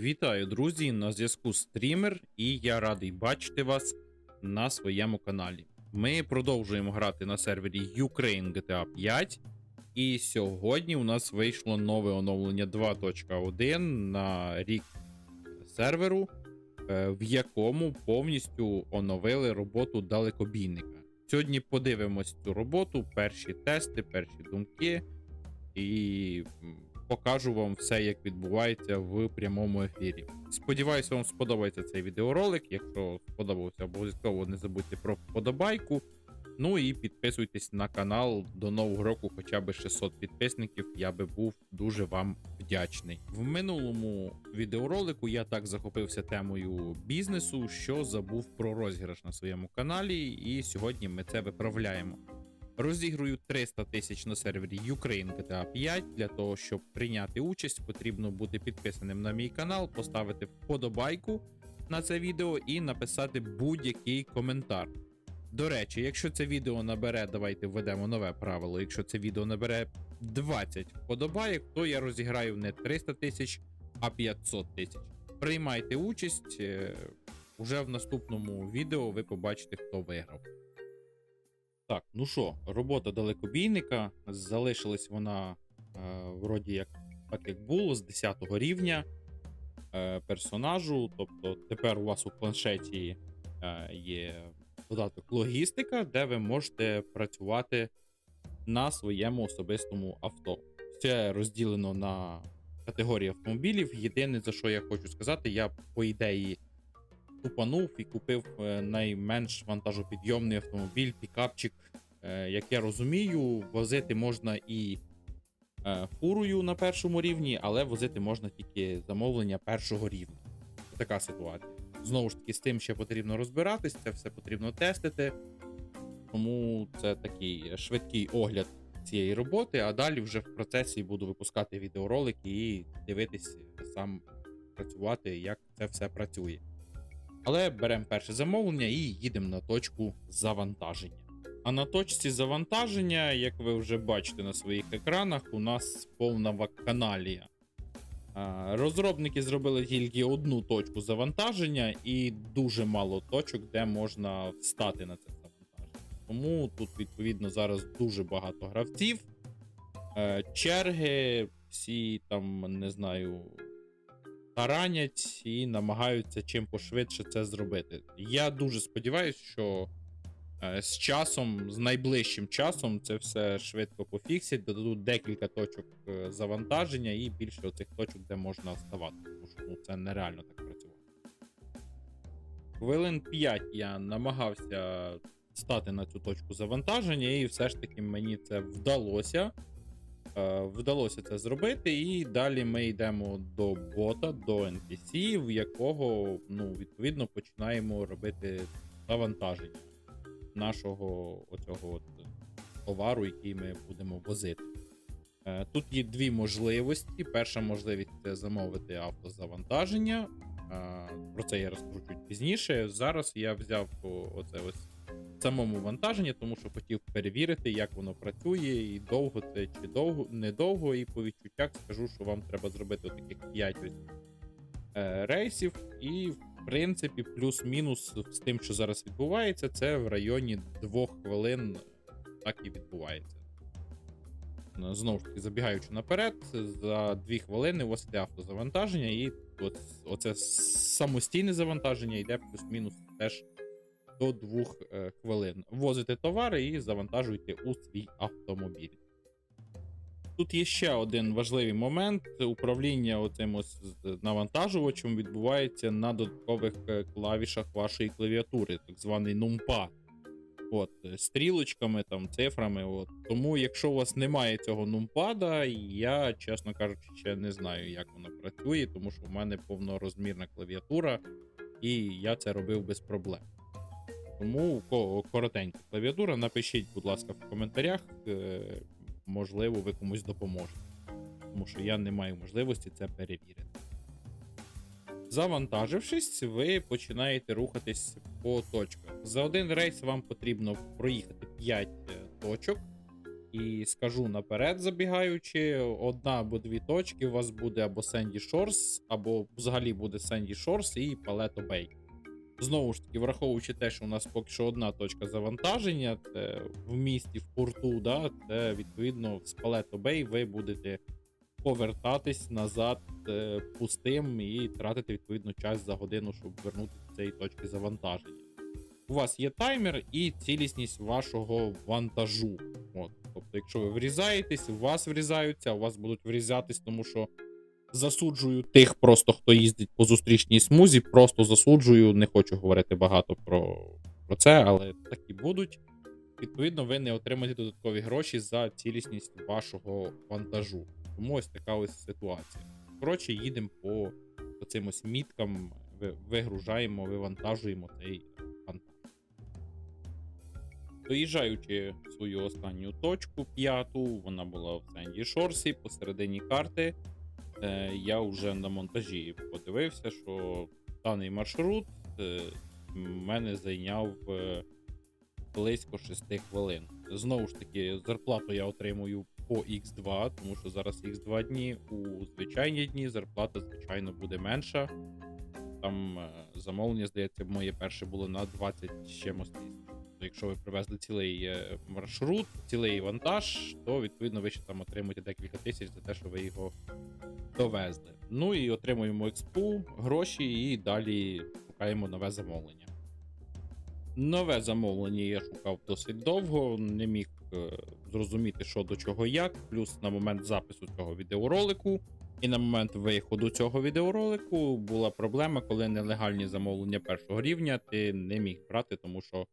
Вітаю, друзі! На зв'язку стрімер, і я радий бачити вас на своєму каналі. Ми продовжуємо грати на сервері Ukraine GTA 5. І сьогодні у нас вийшло нове оновлення 2.1 на рік серверу, е, в якому повністю оновили роботу далекобійника. Сьогодні подивимось цю роботу, перші тести, перші думки, і покажу вам все, як відбувається в прямому ефірі. Сподіваюся, вам сподобається цей відеоролик. Якщо сподобався, обов'язково не забудьте про вподобайку. Ну і підписуйтесь на канал до нового року, хоча б 600 підписників. Я би був дуже вам вдячний. В минулому відеоролику я так захопився темою бізнесу, що забув про розіграш на своєму каналі, і сьогодні ми це виправляємо. Розігрую 300 тисяч на сервері Ukraine GTA 5. Для того, щоб прийняти участь, потрібно бути підписаним на мій канал, поставити вподобайку на це відео і написати будь-який коментар. До речі, якщо це відео набере, давайте введемо нове правило. Якщо це відео набере 20 вподобайок, то я розіграю не 300 тисяч, а 500 тисяч. Приймайте участь. е, Уже в наступному відео ви побачите, хто виграв. Так, ну що, робота далекобійника. Залишилась вона е, вроді як так, як було, з 10 рівня е, персонажу. Тобто тепер у вас у планшеті е, є додаток логістика, де ви можете працювати на своєму особистому авто. Це розділено на категорії автомобілів. Єдине, за що я хочу сказати, я по ідеї тупанув і купив е, найменш вантажопідйомний автомобіль, пікапчик. Е, Як я розумію, возити можна і е, фурою на першому рівні, але возити можна тільки замовлення першого рівня. Така ситуація. Знову ж таки, з тим ще потрібно розбиратись, це все потрібно тестити. Тому це такий швидкий огляд цієї роботи, а далі вже в процесі буду випускати відеоролики і дивитись сам працювати, як це все працює. Але беремо перше замовлення і їдемо на точку завантаження. А на точці завантаження, як ви вже бачите на своїх екранах, у нас повна вакханалія. Розробники зробили тільки одну точку завантаження і дуже мало точок, де можна встати на це завантаження. Тому тут, відповідно, зараз дуже багато гравців. Е, Черги, всі там, не знаю, таранять і намагаються чим пошвидше це зробити. Я дуже сподіваюся, що е, з часом, з найближчим часом, це все швидко пофіксять, додадуть декілька точок е, завантаження і більше оцих точок, де можна ставати. Тому що ну, це нереально так працювати. Хвилин 5 я намагався стати на цю точку завантаження, і все ж таки мені це вдалося. Е, Вдалося це зробити, і далі ми йдемо до бота, до NPC, в якого ну, відповідно починаємо робити завантаження нашого оцього от товару, який ми будемо возити. Е, Тут є дві можливості. Перша можливість це замовити автозавантаження. Е, Про це я розкажу чуть пізніше. Зараз я взяв оце ось самому вантаженні, тому що хотів перевірити, як воно працює, і довго це чи довго, недовго, і по відчуттях скажу, що вам треба зробити таких 5 ось е, рейсів, і в принципі, плюс-мінус з тим, що зараз відбувається, це в районі 2 хвилин так і відбувається. Ну, Знову ж таки, забігаючи наперед, за 2 хвилини у вас йде автозавантаження, і от, оце самостійне завантаження йде плюс-мінус теж до 2 е, хвилин. Возите товари і завантажуйте у свій автомобіль. Тут є ще один важливий момент: управління оцим ось навантажувачем відбувається на додаткових е, клавішах вашої клавіатури, так званий нумпад. От, е, стрілочками, там, цифрами. От. Тому, якщо у вас немає цього нумпада, я, чесно кажучи, ще не знаю, як воно працює, тому що в мене повнорозмірна клавіатура, і я це робив без проблем. Тому коротенька клавіатура, напишіть, будь ласка, в коментарях. е, Можливо, ви комусь допоможете. Тому що я не маю можливості це перевірити. Завантажившись, ви починаєте рухатись по точках. За один рейс вам потрібно проїхати 5 точок. І скажу наперед, забігаючи, одна або дві точки у вас буде або Sandy Shores, або взагалі буде Sandy Shores і Paleto Bay. Знову ж таки, враховуючи те, що у нас поки що одна точка завантаження, це в місті, в порту, да, це відповідно з Paleto Bay ви будете повертатись назад е, пустим і тратити відповідно час за годину, щоб вернутися до цієї точки завантаження. У вас є таймер і цілісність вашого вантажу. От. Тобто, якщо ви врізаєтесь, у вас врізаються, у вас будуть врізатись, тому що засуджую тих, просто хто їздить по зустрічній смузі, просто засуджую. Не хочу говорити багато про, про це, але такі будуть. Відповідно, ви не отримаєте додаткові гроші за цілісність вашого вантажу. Тому ось така ось ситуація. Коротше, їдемо по, по цим ось міткам, вигружаємо, вивантажуємо цей вантаж. Доїжджаючи свою останню точку, п'яту, вона була в Сенді Шорсі, посередині карти. Е, я вже на монтажі подивився, що даний маршрут е, мене зайняв е, близько 6 хвилин. Знову ж таки, зарплату я отримую по X2, тому що зараз X2 дні. У звичайні дні зарплата, звичайно, буде менша. Там замовлення, здається, моє перше було на 20 з чимось якщо ви привезли цілий маршрут, цілий вантаж, то відповідно ви ще там отримуєте декілька тисяч за те, що ви його довезли. Ну і отримуємо експу, гроші, і далі шукаємо нове замовлення. Нове замовлення я шукав досить довго, не міг е, зрозуміти, що до чого як. Плюс на момент запису цього відеоролику і на момент виходу цього відеоролику була проблема, коли нелегальні замовлення першого рівня ти не міг брати, тому що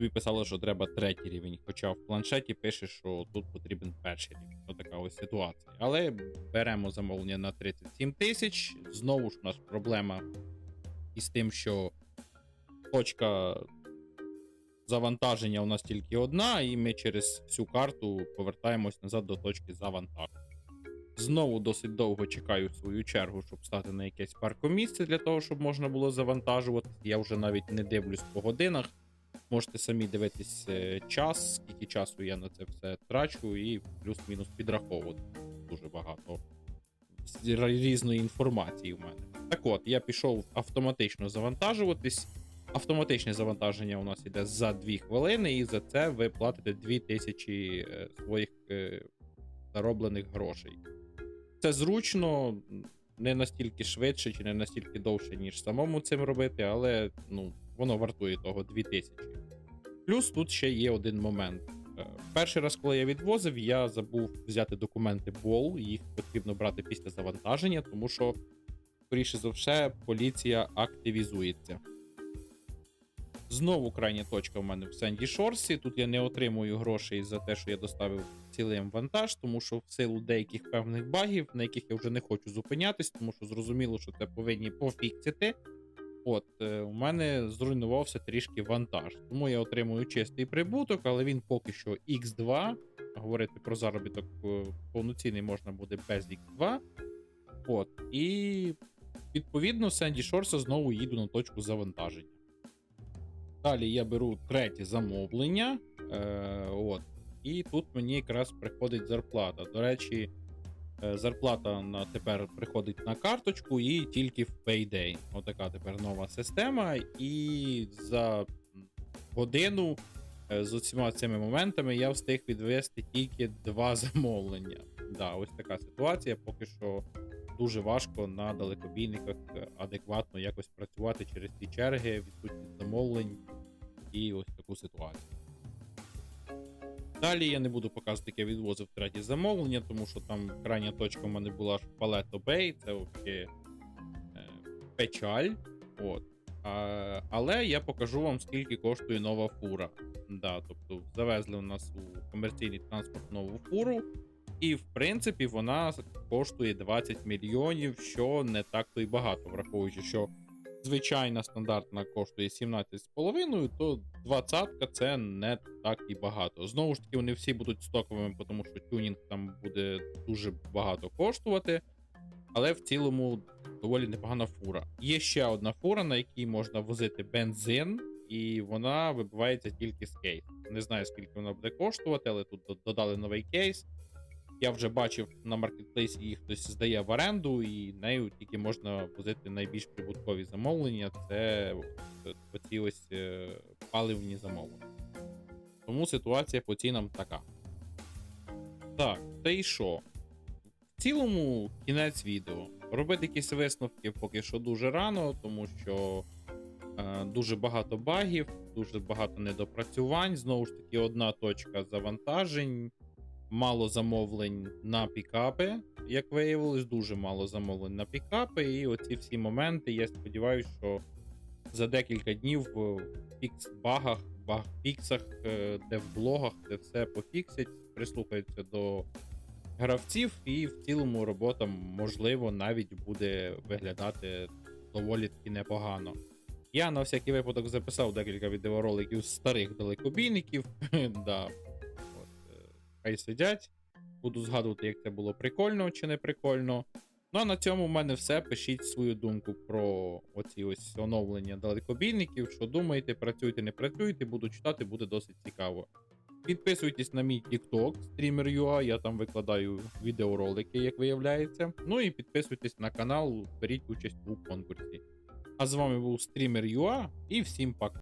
тобі писало, що треба третій рівень. Хоча в планшеті пише, що тут потрібен перший рівень. Ось така ось ситуація. Але беремо замовлення на 37 тисяч. Знову ж у нас проблема із тим, що точка завантаження у нас тільки одна, і ми через всю карту повертаємось назад до точки завантаження. Знову досить довго чекаю свою чергу, щоб стати на якесь паркомісце для того, щоб можна було завантажувати. Я вже навіть не дивлюсь по годинах. Можете самі дивитись е, час, скільки часу я на це все трачу, і плюс-мінус підраховувати. Дуже багато різної інформації в мене. Так от, я пішов автоматично завантажуватись. Автоматичне завантаження у нас іде за 2 хвилини, і за це ви платите 2000 е, своїх е, зароблених грошей. Це зручно, не настільки швидше чи не настільки довше, ніж самому цим робити, але ну, воно вартує того 2000. Плюс тут ще є один момент. Е, Перший раз, коли я відвозив, я забув взяти документи БОЛ, їх потрібно брати після завантаження, тому що, скоріше за все, поліція активізується. Знову крайня точка в мене в Сенді Шорсі. Тут я не отримую грошей за те, що я доставив цілий вантаж, тому що в силу деяких певних багів, на яких я вже не хочу зупинятись, тому що зрозуміло, що це повинні пофіксити. От, е, у мене зруйнувався трішки вантаж. Тому я отримую чистий прибуток, але він поки що X2. Говорити про заробіток е, повноцінний можна буде без X2. От, і відповідно, Сенді Шорса знову їду на точку завантаження. Далі я беру третє замовлення. Е, от, і тут мені якраз приходить зарплата. До речі, е, зарплата на тепер приходить на карточку і тільки в Payday. Отака тепер нова система. І за годину е, з усіма цими моментами я встиг відвести тільки два замовлення. Да, ось така ситуація. Поки що дуже важко на далекобійниках е, адекватно якось працювати через ці черги, відсутність замовлень і ось таку ситуацію. Далі я не буду показувати, як я відвозив третє замовлення, тому що там крайня точка в мене була Палето Бей, це взагалі е, печаль. От. А, але я покажу вам, скільки коштує нова фура. Да, тобто завезли у нас у комерційний транспорт нову фуру, і в принципі вона коштує 20 мільйонів, що не так то й багато, враховуючи, що звичайна стандартна коштує 17,5, то 20 це не так і багато. Знову ж таки, вони всі будуть стоковими, тому що тюнінг там буде дуже багато коштувати. Але в цілому доволі непогана фура. Є ще одна фура, на якій можна возити бензин, і вона вибивається тільки з кейсу. Не знаю, скільки вона буде коштувати, але тут додали новий кейс. Я вже бачив на маркетплейсі її хтось здає в оренду, і нею тільки можна возити найбільш прибуткові замовлення. Це от- оці ось е, паливні замовлення. Тому ситуація по цінам така. Так, та і що? В цілому кінець відео. Робити якісь висновки поки що дуже рано, тому що е, дуже багато багів, дуже багато недопрацювань. Знову ж таки, одна точка завантажень, мало замовлень на пікапи, як виявилось, дуже мало замовлень на пікапи. І оці всі моменти, я сподіваюся, що за декілька днів в фікс-багах, баг-фіксах, е, де в блогах, де все пофіксять, прислухаються до гравців, і в цілому робота, можливо, навіть буде виглядати доволі таки непогано. Я на всякий випадок записав декілька відеороликів з старих далекобійників. да. Хай сидять. Буду згадувати, як це було прикольно чи не прикольно. Ну а на цьому в мене все. Пишіть свою думку про оці ось оновлення далекобійників. Що думаєте, працюєте, не працюєте, буду читати, буде досить цікаво. Підписуйтесь на мій TikTok, Streamer.ua, я там викладаю відеоролики, як виявляється. Ну і підписуйтесь на канал, беріть участь у конкурсі. А з вами був Streamer.ua і всім пока.